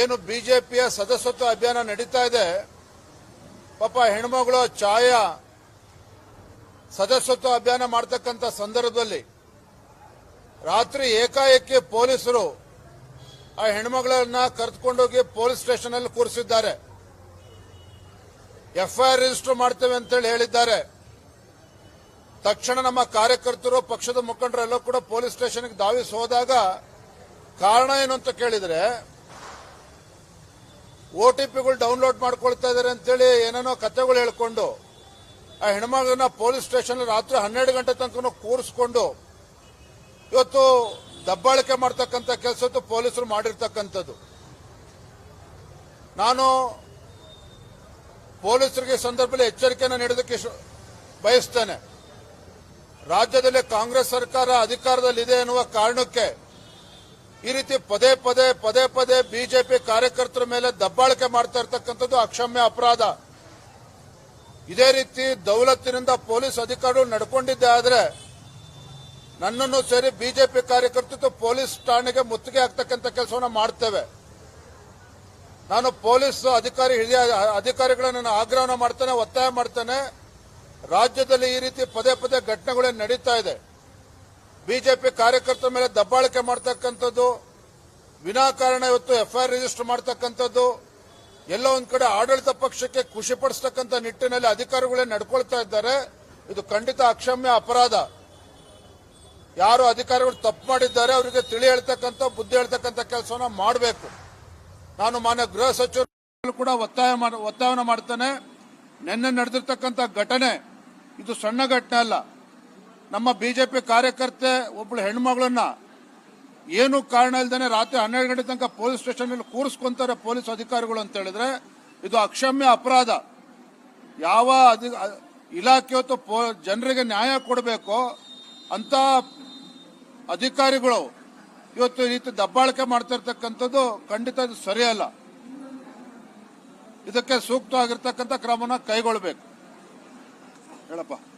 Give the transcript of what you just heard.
ಏನು ಬಿಜೆಪಿಯ ಸದಸ್ಯತ್ವ ಅಭಿಯಾನ ನಡೀತಾ ಇದೆ, ಪಾಪ ಹೆಣ್ಮಗಳು ಛಾಯಾ ಸದಸ್ಯತ್ವ ಅಭಿಯಾನ ಮಾಡ್ತಕ್ಕಂಥ ಸಂದರ್ಭದಲ್ಲಿ ರಾತ್ರಿ ಏಕಾಏಕಿ ಪೊಲೀಸರು ಆ ಹೆಣ್ಮಗಳನ್ನ ಕರೆದುಕೊಂಡೋಗಿ ಪೊಲೀಸ್ ಸ್ಟೇಷನ್ ಅಲ್ಲಿ ಕೂರಿಸಿದ್ದಾರೆ. ಎಫ್ಐಆರ್ ರಿಜಿಸ್ಟರ್ ಮಾಡ್ತೇವೆ ಅಂತೇಳಿ ಹೇಳಿದ್ದಾರೆ. ತಕ್ಷಣ ನಮ್ಮ ಕಾರ್ಯಕರ್ತರು, ಪಕ್ಷದ ಮುಖಂಡರೆಲ್ಲ ಕೂಡ ಪೊಲೀಸ್ ಸ್ಟೇಷನ್ಗೆ ಧಾವಿಸಿ ಹೋದಾಗ ಕಾರಣ ಏನು ಅಂತ ಕೇಳಿದ್ರೆ ಒ ಟಿ ಪಿಗಳು ಡೌನ್ಲೋಡ್ ಮಾಡ್ಕೊಳ್ತಾ ಇದಾರೆ ಅಂತೇಳಿ ಏನೇನೋ ಕಥೆಗಳು ಹೇಳ್ಕೊಂಡು ಆ ಹೆಣ್ಮಗನ ಪೊಲೀಸ್ ಸ್ಟೇಷನ್ ರಾತ್ರಿ ಹನ್ನೆರಡು ಗಂಟೆ ತನಕ ಕೂರಿಸ್ಕೊಂಡು ಇವತ್ತು ದಬ್ಬಾಳಿಕೆ ಮಾಡ್ತಕ್ಕಂಥ ಕೆಲಸದ್ದು ಪೊಲೀಸರು ಮಾಡಿರ್ತಕ್ಕಂಥದ್ದು. ನಾನು ಪೊಲೀಸರಿಗೆ ಸಂದರ್ಭದಲ್ಲಿ ಎಚ್ಚರಿಕೆಯನ್ನು ನೀಡೋದಕ್ಕೆ ಬಯಸ್ತೇನೆ. ರಾಜ್ಯದಲ್ಲಿ ಕಾಂಗ್ರೆಸ್ ಸರ್ಕಾರ ಅಧಿಕಾರದಲ್ಲಿದೆ ಎನ್ನುವ ಕಾರಣಕ್ಕೆ ಈ ರೀತಿ ಪದೇ ಪದೇ ಪದೇ ಪದೇ ಬಿಜೆಪಿ ಕಾರ್ಯಕರ್ತರ ಮೇಲೆ ದಬ್ಬಾಳಿಕೆ ಮಾಡ್ತಾ ಇರ್ತಕ್ಕಂಥದ್ದು ಅಕ್ಷಮ್ಯ ಅಪರಾಧ. ಇದೇ ರೀತಿ ದೌಲತ್ತಿನಿಂದ ಪೊಲೀಸ್ ಅಧಿಕಾರಿಗಳು ನಡ್ಕೊಂಡಿದ್ದೆ ಆದರೆ ನನ್ನನ್ನು ಸೇರಿ ಬಿಜೆಪಿ ಕಾರ್ಯಕರ್ತರು ಪೊಲೀಸ್ ಠಾಣೆಗೆ ಮುತ್ತಿಗೆ ಆಗ್ತಕ್ಕಂಥ ಕೆಲಸವನ್ನು ಮಾಡ್ತೇವೆ. ನಾನು ಪೊಲೀಸ್ ಅಧಿಕಾರಿ, ಹಿರಿಯ ಅಧಿಕಾರಿಗಳನ್ನ ಆಗ್ರಹನ ಮಾಡ್ತೇನೆ, ಒತ್ತಾಯ ಮಾಡ್ತೇನೆ. ರಾಜ್ಯದಲ್ಲಿ ಈ ರೀತಿ ಪದೇ ಪದೇ ಘಟನೆಗಳೇ ನಡೀತಾ ಇದೆ. ಬಿಜೆಪಿ ಕಾರ್ಯಕರ್ತರ ಮೇಲೆ ದಬ್ಬಾಳಿಕೆ ಮಾಡ್ತಕ್ಕಂಥದ್ದು, ವಿನಾಕಾರಣ ಇವತ್ತು ಎಫ್ಐಆರ್ ರಿಜಿಸ್ಟರ್ ಮಾಡ್ತಕ್ಕಂಥದ್ದು, ಎಲ್ಲ ಒಂದ್ ಕಡೆ ಆಡಳಿತ ಪಕ್ಷಕ್ಕೆ ಖುಷಿ ಪಡಿಸ್ತಕ್ಕಂಥ ನಿಟ್ಟಿನಲ್ಲಿ ಅಧಿಕಾರಿಗಳೇ ನಡ್ಕೊಳ್ತಾ ಇದ್ದಾರೆ. ಇದು ಖಂಡಿತ ಅಕ್ಷಮ್ಯ ಅಪರಾಧ. ಯಾರು ಅಧಿಕಾರಿಗಳು ತಪ್ಪು ಮಾಡಿದ್ದಾರೆ, ಅವರಿಗೆ ತಿಳಿ ಹೇಳ್ತಕ್ಕಂಥ, ಬುದ್ಧಿ ಹೇಳ್ತಕ್ಕಂಥ ಕೆಲಸವನ್ನ ಮಾಡಬೇಕು. ನಾನು ಮಾನ್ಯ ಗೃಹ ಸಚಿವರು ಕೂಡ ಒತ್ತಾಯ ಒತ್ತಾಯವನ್ನು ಮಾಡ್ತೇನೆ. ನಿನ್ನೆ ನಡೆದಿರ್ತಕ್ಕಂಥ ಘಟನೆ, ಇದು ಸಣ್ಣ ಘಟನೆ ಅಲ್ಲ. ನಮ್ಮ ಬಿಜೆಪಿ ಕಾರ್ಯಕರ್ತೆ ಒಬ್ಬಳು ಹೆಣ್ಮಗಳನ್ನ ಏನು ಕಾರಣ ಇಲ್ದೇನೆ ರಾತ್ರಿ ಹನ್ನೆರಡು ಗಂಟೆ ತನಕ ಪೊಲೀಸ್ ಸ್ಟೇಷನ್ ಅಲ್ಲಿ ಕೂರಿಸ್ಕೊಂತಾರೆ ಪೊಲೀಸ್ ಅಧಿಕಾರಿಗಳು ಅಂತ ಹೇಳಿದ್ರೆ, ಇದು ಅಕ್ಷಮ್ಯ ಅಪರಾಧ. ಯಾವ ಅಧಿ- ಇಲಾಖೆ ಹೊತ್ತು ಜನರಿಗೆ ನ್ಯಾಯ ಕೊಡಬೇಕು ಅಂತ ಅಧಿಕಾರಿಗಳು ಇವತ್ತು ರೀತಿ ದಬ್ಬಾಳಿಕೆ ಮಾಡ್ತಾ ಇರ್ತಕ್ಕಂಥದ್ದು ಖಂಡಿತ ಇದು ಸರಿಯಲ್ಲ. ಇದಕ್ಕೆ ಸೂಕ್ತವಾಗಿರ್ತಕ್ಕಂಥ ಕ್ರಮನ ಕೈಗೊಳ್ಳಬೇಕು. ಹೇಳಪ್ಪ.